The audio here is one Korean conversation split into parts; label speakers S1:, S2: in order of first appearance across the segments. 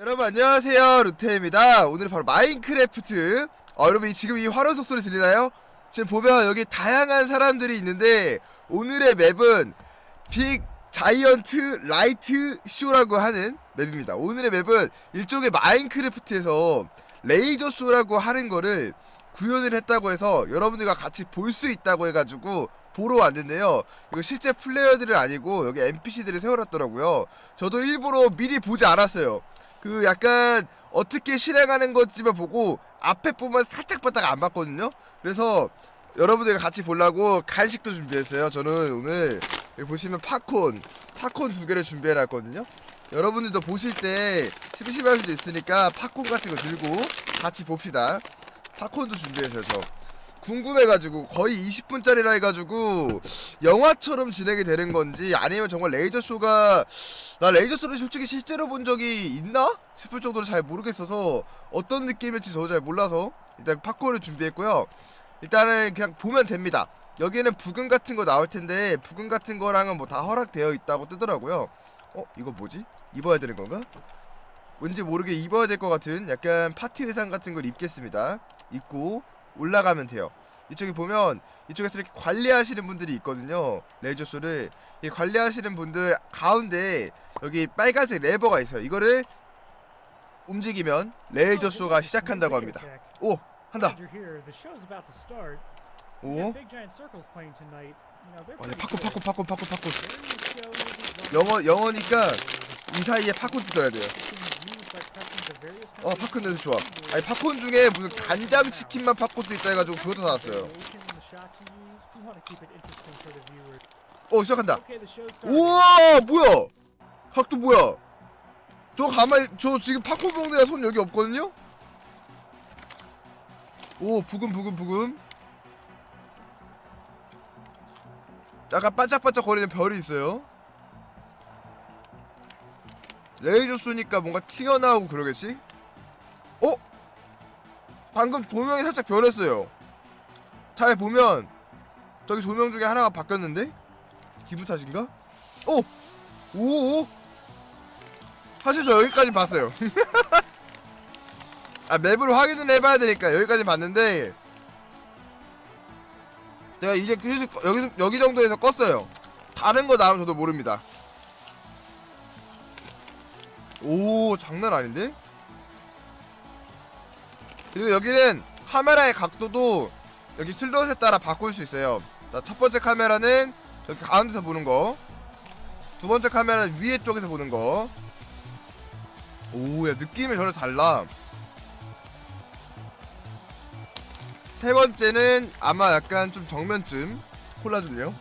S1: 여러분 안녕하세요. 루테입니다. 오늘 바로 마인크래프트. 어, 여러분 이- 지금 이 화면 속소리 들리나요? 지금 보면 여기 다양한 사람들이 있는데 오늘의 맵은 빅 자이언트 라이트 쇼라고 하는 맵입니다. 오늘의 맵은 일종의 마인크래프트에서 레이저 쇼라고 하는 거를 구현을 했다고 해서 여러분들과 같이 볼 수 있다고 해가지고 보러 왔는데요. 이거 실제 플레이어들은 아니고 여기 NPC들을 세워놨더라고요. 저도 일부러 미리 보지 않았어요 그 약간 어떻게 실행하는 건지만 보고 앞에 부분 살짝 봤다가 안 봤거든요. 그래서 여러분들과 같이 보려고 간식도 준비했어요. 저는 오늘 보시면 팝콘, 팝콘 두 개를 준비해놨거든요. 여러분들도 보실 때 심심할 수도 있으니까 팝콘 같은 거 들고 같이 봅시다. 팝콘도 준비했어요. 저 궁금해가지고 거의 20분짜리라 해가지고 영화처럼 진행이 되는 건지 아니면 정말 레이저 쇼가 나 레이저 쇼를 솔직히 실제로 본 적이 있나 싶을 정도로 잘 모르겠어서 어떤 느낌일지 저도 잘 몰라서 일단 팝콘을 준비했고요. 일단은 그냥 보면 됩니다. 여기는 부금 같은 거 나올 텐데 부금 같은 거랑은 뭐 다 허락되어 있다고 뜨더라고요. 어 이거 뭐지? 입어야 되는 건가? 왠지 모르게 입어야 될 것 같은 약간 파티 의상 같은 걸 입겠습니다. 입고 올라가면 돼요. 이쪽에 보면 이쪽에서 이렇게 관리하시는 분들이 있거든요. 레이저쇼를 이 관리하시는 분들 가운데 여기 빨간색 레버가 있어요. 이거를 움직이면 레이저쇼가 시작한다고 합니다. 오 한다. 오. 아, 네, 팝콘 팝콘 팝콘 팝콘 팝콘. 영어 영어니까 이 사이에 팝콘 뜯어야 돼요. 어 팝콘 냄새 좋아. 아니 팝콘 중에 무슨 간장 치킨만 팝콘도 있다 해가지고 그것도 사왔어요. 어 시작한다. 우와 뭐야? 각도 뭐야? 저 가만히 저 지금 팝콘 먹느라 손 여기 없거든요? 오 부금 부금 부금. 약간 반짝반짝 거리는 별이 있어요. 레이저 쏘니까 뭔가 튀어나오고 그러겠지? 어? 방금 조명이 살짝 변했어요. 잘 보면 저기 조명 중에 하나가 바뀌었는데? 기분 탓인가? 오! 오! 오! 사실 저 여기까지 봤어요. 아 맵을 확인을 해봐야 되니까 여기까지 봤는데 제가 이제 여기 여기 정도에서 껐어요. 다른 거 나오면 저도 모릅니다. 오 장난 아닌데? 그리고 여기는 카메라의 각도도 여기 슬롯에 따라 바꿀 수 있어요. 자, 첫 번째 카메라는 여기 가운데서 보는 거. 두 번째 카메라는 위에 쪽에서 보는 거. 오, 야, 느낌이 전혀 달라. 세 번째는 아마 약간 좀 정면쯤. 콜라 좀요.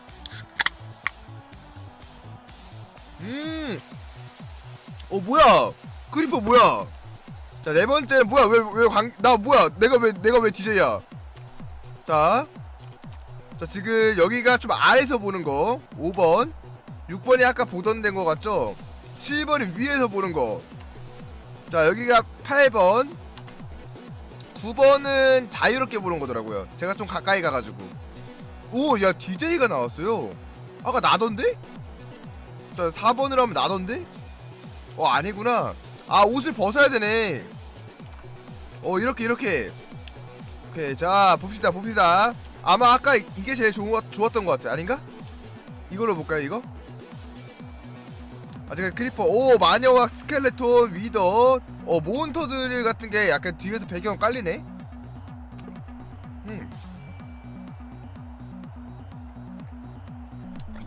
S1: 음! 어, 뭐야! 크리퍼 뭐야! 자, 네 번째는 뭐야? 왜, 왜, 관, 나 뭐야? 내가 왜, 내가 왜 DJ야? 자. 자, 지금 여기가 좀 아래에서 보는 거. 5번. 6번이 아까 보던 데인 거 같죠? 7번이 위에서 보는 거. 자, 여기가 8번. 9번은 자유롭게 보는 거더라고요. 제가 좀 가까이 가가지고. 오, 야, DJ가 나왔어요. 아까 나던데? 자, 4번으로 하면 나던데? 어, 아니구나. 아, 옷을 벗어야 되네. 어, 이렇게, 이렇게. 오케이, 자, 봅시다, 봅시다. 아마 아까 이- 이게 제일 좋았, 좋았던 것 같아. 아닌가? 이걸로 볼까요, 이거? 아, 제가 크리퍼. 오, 마녀와 스켈레톤, 위더. 어, 몬터들 같은 게 약간 뒤에서 배경 깔리네? 음.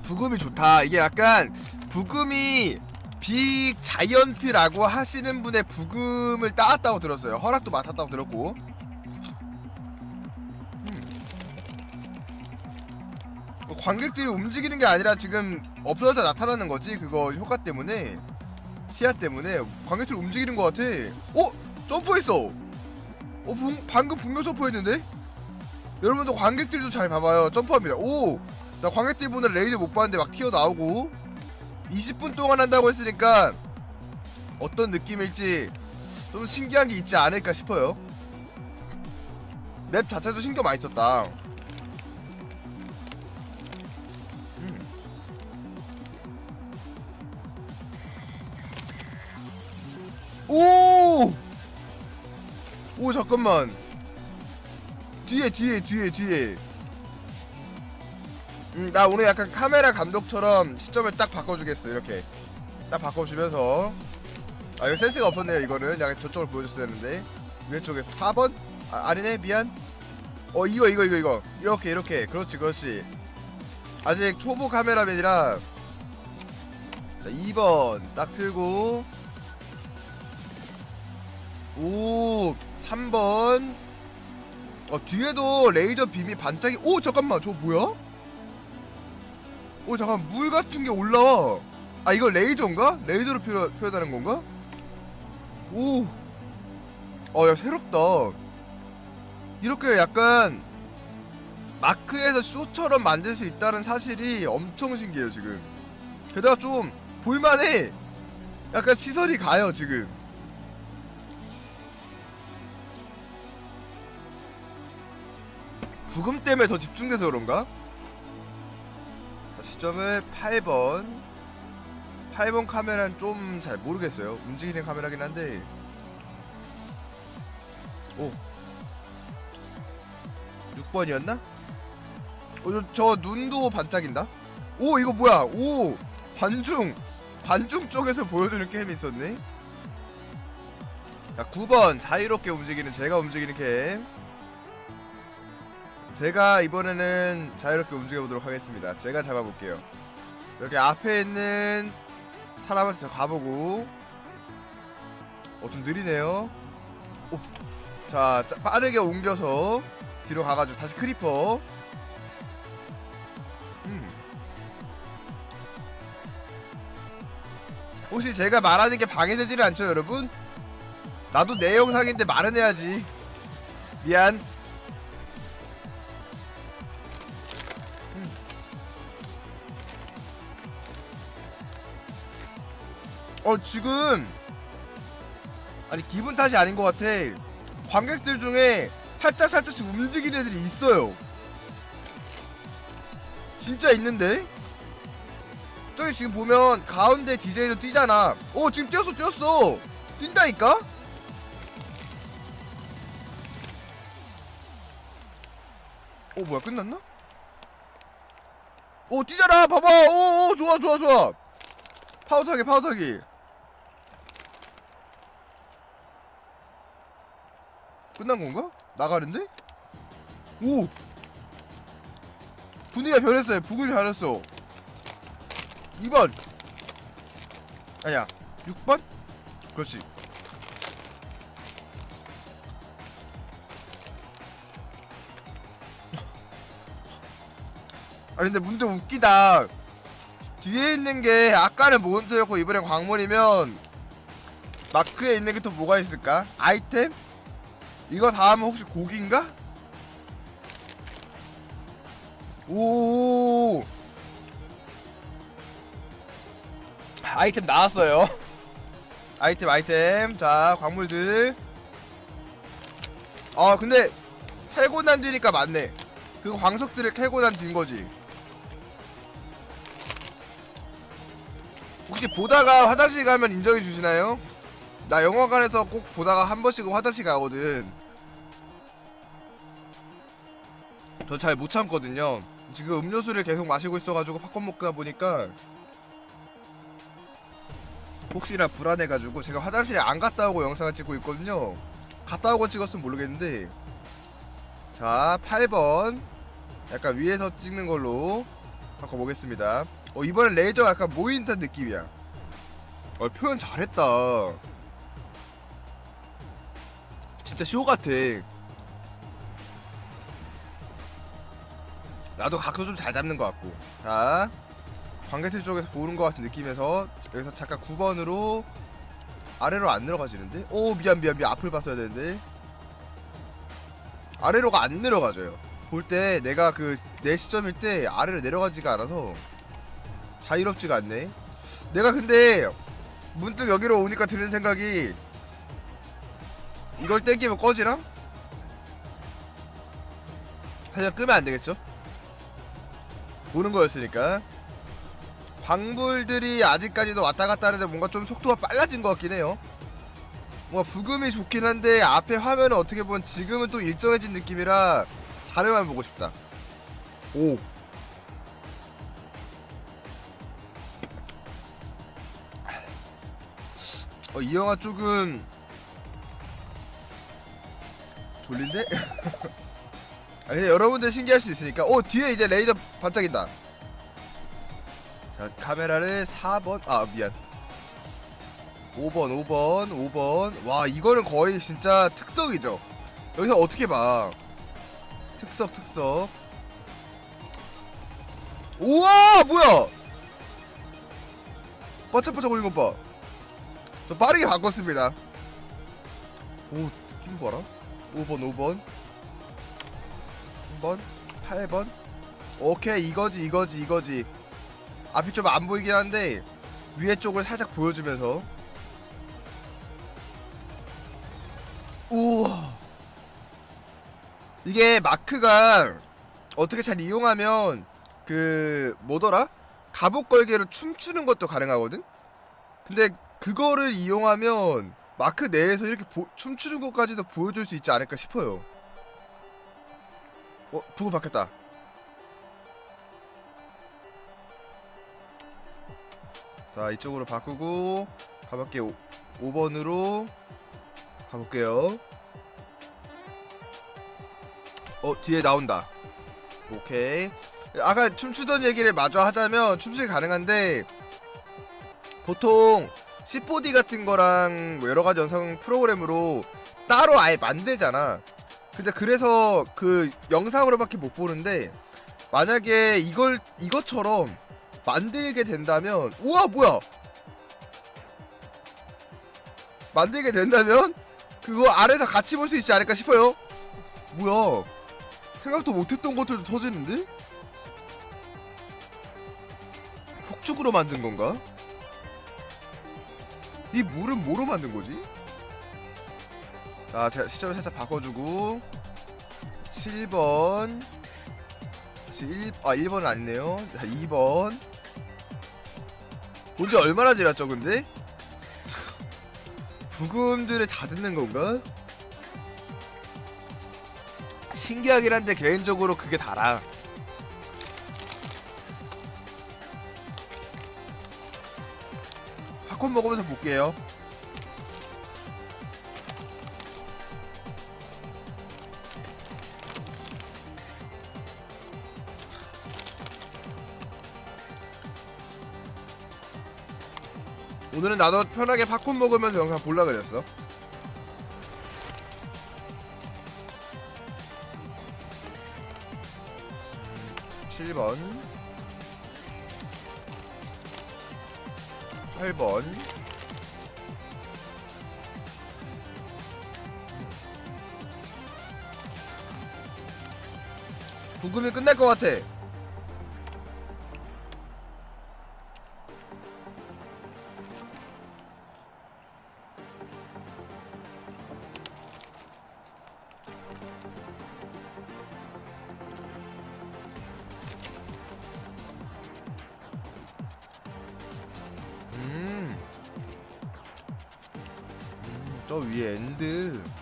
S1: 부금이 좋다. 이게 약간, 부금이 빅 자이언트라고 하시는 분의 부금을 따왔다고 들었어요. 허락도 맡았다고 들었고. 뭐 관객들이 움직이는 게 아니라 지금 없어졌다 나타나는 거지 그거 효과 때문에? 시야 때문에? 관객들이 움직이는 것 같아. 어? 점프했어. 어 분- 방금 분명 점프했는데? 여러분도 관객들도 잘 봐봐요. 점프합니다. 오 나 관객들 보는 레이드 못 봤는데 막 튀어나오고 20분 동안 한다고 했으니까 어떤 느낌일지 좀 신기한 게 있지 않을까 싶어요. 맵 자체도 신경 많이 썼다. 오! 오 잠깐만. 뒤에 뒤에 뒤에 뒤에 음, 나 오늘 약간 카메라 감독처럼 시점을 딱 바꿔주겠어 이렇게. 딱 바꿔주면서. 아 이거 센스가 없었네요 이거는. 약간 저쪽을 보여줬어야 되는데. 위에 쪽에서 4번? 아, 아니네 미안. 어 이거 이거 이거 이거. 이렇게 이렇게. 그렇지 그렇지. 아직 초보 카메라맨이라. 자 2번 딱 틀고. 오 3번. 어 뒤에도 레이저 빔이 반짝이. 오 잠깐만. 저거 뭐야? 오 잠깐 물 같은 게 올라와 아 이거 레이저인가? 레이저로 표현, 표현하는 건가? 오어야 새롭다 이렇게 약간 마크에서 쇼처럼 만들 수 있다는 사실이 엄청 신기해요 지금 게다가 좀 볼만해 약간 시선이 가요 지금 부금 때문에 더 집중돼서 그런가? 자, 시점을 8번. 8번 카메라는 좀 잘 모르겠어요. 움직이는 카메라긴 한데. 오. 6번이었나? 어, 저, 저 눈도 반짝인다? 오 이거 뭐야? 오 관중. 관중 쪽에서 보여주는 게임이 있었네. 자 9번 자유롭게 움직이는 제가 움직이는 게임 제가 이번에는 자유롭게 움직여보도록 하겠습니다 제가 잡아볼게요 여기 앞에 있는 사람한테 저 가보고 어 좀 느리네요 오. 자 짜- 빠르게 옮겨서 뒤로 가가지고 다시 크리퍼 음. 혹시 제가 말하는 게 방해되지는 않죠 여러분? 나도 내 영상인데 말은 해야지 미안 어 지금 아니 기분 탓이 아닌 것 같아. 관객들 중에 살짝 살짝씩 움직이는 애들이 있어요. 진짜 있는데? 저기 지금 보면 가운데 DJ도 뛰잖아. 오 지금 뛰었어 뛰었어. 뛴다니까? 오 뭐야 끝났나? 오 뛰잖아. 봐봐. 오오 좋아 좋아 좋아. 파워타기 파워타기 끝난 건가? 나가는데? 오 분위기가 변했어요 부금이 변했어 2번 아니야 6번? 그렇지 아 근데 문제 웃기다 뒤에 있는 게 아까는 몬스터였고 이번엔 광물이면 마크에 있는 게 또 뭐가 있을까? 아이템? 이거 다음은 혹시 고기인가? 오. 아이템 나왔어요. 아이템 아이템. 자 광물들. 아 근데 캐고 난 뒤니까 맞네. 그 광석들을 캐고 난 뒤인 거지. 혹시 보다가 화장실 가면 인정해 주시나요? 나 영화관에서 꼭 보다가 한 번씩은 화장실 가거든. 저 잘 못 참거든요. 지금 음료수를 계속 마시고 있어가지고 팝콘 먹다 보니까 혹시나 불안해가지고 제가 화장실에 안 갔다 오고 영상을 찍고 있거든요. 갔다 오고 찍었으면 모르겠는데. 자 8번. 약간 위에서 찍는 걸로 바꿔보겠습니다. 어 이번엔 레이저 약간 모인 듯한 느낌이야. 어 표현 잘했다 진짜 쇼 같아. 나도 각도 좀 잘 잡는 것 같고. 자 관객들 쪽에서 보는 것 같은 느낌에서 여기서 잠깐 9번으로 아래로 안 내려가지는데? 오 미안 미안 미안. 앞을 봤어야 되는데. 아래로가 안 내려가져요. 볼 때 내가 그 내 시점일 때 아래로 내려가지가 않아서 자유롭지가 않네. 내가 근데 문득 여기로 오니까 드는 생각이 이걸 땡기면 꺼지나? 그냥 끄면 안 되겠죠? 보는 거였으니까 광불들이 아직까지도 왔다 갔다 하는데 뭔가 좀 속도가 빨라진 것 같긴 해요 뭔가 부금이 좋긴 한데 앞에 화면은 어떻게 보면 지금은 또 일정해진 느낌이라 다른 화면 보고 싶다. 오. 어, 이 영화 조금 졸린데? 아, 근데 여러분들 신기할 수 있으니까. 오, 뒤에 이제 레이저 반짝인다. 자, 카메라를 4번, 아, 미안. 5번, 5번, 5번. 와, 이거는 거의 진짜 특석이죠. 여기서 어떻게 봐. 특석, 특석. 우와, 뭐야! 바짝바짝 걸린 것 봐. 저 빠르게 바꿨습니다. 오, 힘 봐라. 5번, 5번. 3번, 8번. 오케이, 이거지, 이거지, 이거지. 앞이 좀 안 보이긴 한데, 위에 쪽을 살짝 보여주면서. 우와. 이게 마크가 어떻게 잘 이용하면 그 뭐더라? 갑옷 걸개로 춤추는 것도 가능하거든. 근데 그거를 이용하면 마크 내에서 이렇게 보- 춤추는 것까지도 보여줄 수 있지 않을까 싶어요. 어, 부분 바뀌었다. 자, 이쪽으로 바꾸고 가볍게 5, 번으로 가볼게요. 어, 뒤에 나온다. 오케이. 아까 춤추던 얘기를 마저 하자면 춤추기 가능한데 보통 C4D 같은 거랑 뭐 여러 가지 영상 프로그램으로 따로 아예 만들잖아. 근데 그래서 그 영상으로밖에 못 보는데 만약에 이걸 이것처럼 만들게 된다면 우와 뭐야 만들게 된다면 그거 아래서 같이 볼 수 있지 않을까 싶어요. 뭐야 생각도 못했던 것들도 터지는데 폭죽으로 만든 건가? 이 물은 뭐로 만든 거지? 자, 제가 시점을 살짝 바꿔주고 7번 다시 1, 아 1번은 아니네요 자 2번 본지 얼마나 지났죠 근데? 부금들을 다 듣는 건가? 신기하긴 한데 개인적으로 그게 달아 팝콘 먹으면서 볼게요 오늘은 나도 편하게 팝콘 먹으면서 영상 볼라 그랬어. 칠번 8번 부금이 끝날 것 같아. 저 위에 엔드.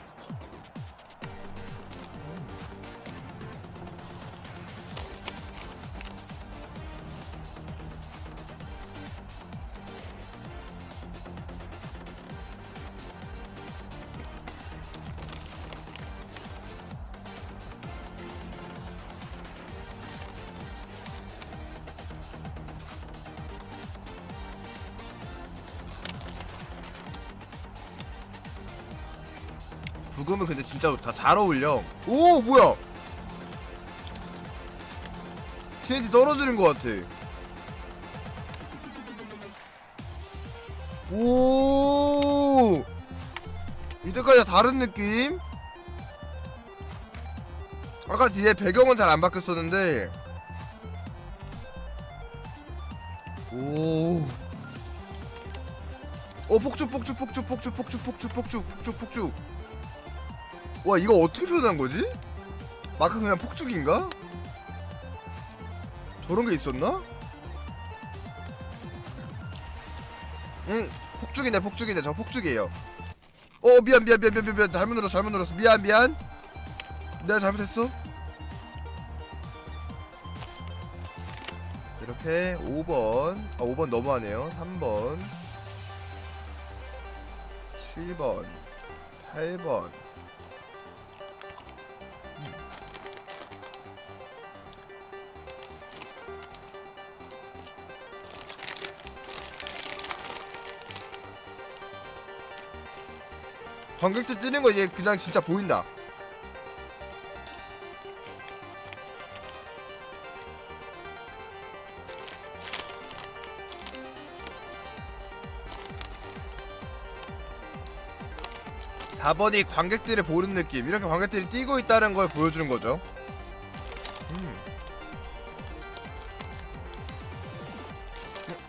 S1: 부금은 근데 진짜 다 잘 어울려. 오 뭐야? TNT 떨어지는 것 같아. 오 이때까지 다 다른 느낌? 아까 뒤에 배경은 잘 안 바뀌었었는데 오. 어 폭죽 폭죽 폭죽 폭죽 폭죽 폭죽 폭죽 폭죽 폭죽 와 이거 어떻게 표현한 거지? 마크 그냥 폭죽인가? 저런 게 있었나? 응 폭죽이네 폭죽이네. 저 폭죽이에요. 어 미안 미안 미안 미안 미안, 잘못 눌렀어 잘못 눌렀어. 미안 미안. 내가 잘못했어. 이렇게 5번. 아 5번 너무하네요. 3번. 7번. 8번 관객들 뜨는 거 이제 그냥 진짜 보인다. 사번이 관객들을 보는 느낌. 이렇게 관객들이 뛰고 있다는 걸 보여주는 거죠. 음.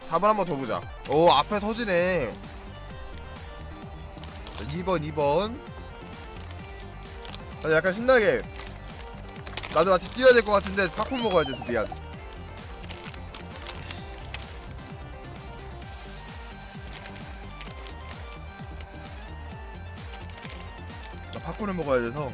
S1: 4번 한번 더 보자. 오, 앞에 터지네. 자, 2번 2번. 아, 약간 신나게. 나도 같이 뛰어야 될 것 같은데 팝콘 먹어야 돼서 미안. 나 팝콘을 먹어야 돼서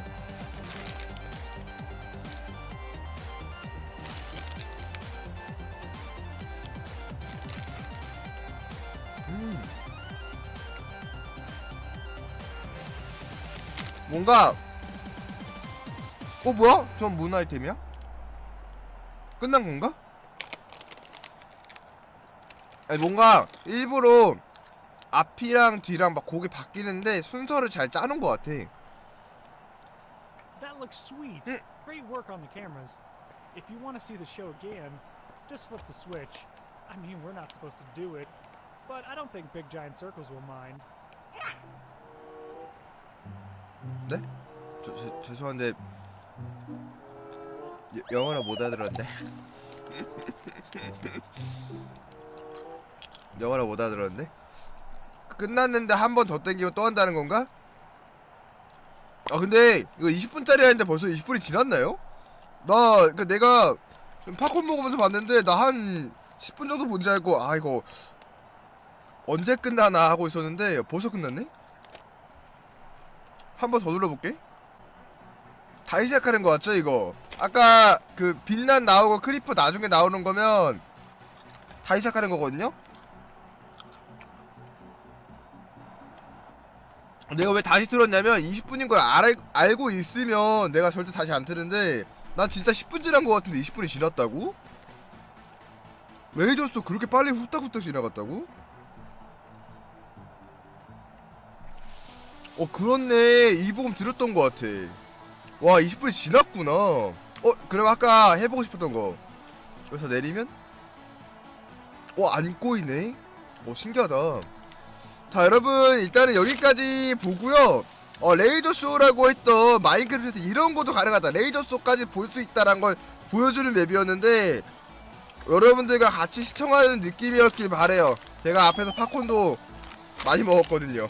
S1: 뭔가 어 뭐야? 전문 아이템이야? 끝난 건가? 아니 뭔가 일부러 앞이랑 뒤랑 막 곡이 바뀌는데 순서를 잘 짜는 것 같아
S2: That looks sweet.
S1: Mm.
S2: Great work on the cameras. If you want to see the show again, just flip the switch. I mean, we're not supposed to do it, but I don't think Big Giant Circles will mind.
S1: 네? 저, 저, 죄송한데 여, 영어를 못 알아들었는데 영어를 못 알아들었는데 끝났는데 한 번 더 땡기면 또 한다는 건가? 아 근데 이거 20분짜리 하는데 벌써 20분이 지났나요? 나 그러니까 내가 팝콘 먹으면서 봤는데 나 한 10분 정도 본 줄 알고 아 이거 언제 끝나나 하고 있었는데 벌써 끝났네? 한 번 더 눌러볼게. 다시 시작하는 거 같죠 이거? 아까 그 빛난 나오고 크리퍼 나중에 나오는 거면 다시 시작하는 거거든요? 내가 왜 다시 틀었냐면 20분인 걸 알, 알고 있으면 내가 절대 다시 안 트는데 난 진짜 10분 지난 거 같은데 20분이 지났다고? 레이저스 그렇게 빨리 후딱후딱 지나갔다고? 어 그렇네. 이 부분 들었던 것 같아. 와 20분이 지났구나. 어 그럼 아까 해보고 싶었던 거. 여기서 내리면? 어안 꼬이네. 어 신기하다. 자 여러분. 일단은 여기까지 보고요. 어 레이저 쇼라고 했던 마인크래프트 이런 것도 가능하다. 레이저 쇼까지 볼 수 있다란 걸 보여주는 맵이었는데 여러분들과 같이 시청하는 느낌이었길 바래요. 제가 앞에서 팝콘도 많이 먹었거든요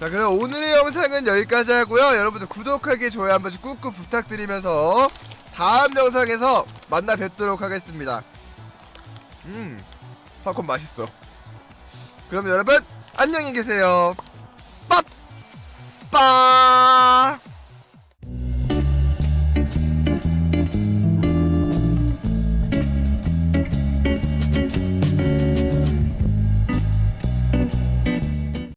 S1: 자 그럼 오늘의 영상은 여기까지 하고요. 여러분들 구독하기 좋아요 한 번씩 꾹꾹 부탁드리면서 다음 영상에서 만나 뵙도록 하겠습니다. 음 팝콘 맛있어. 그럼 여러분 안녕히 계세요. 빠빠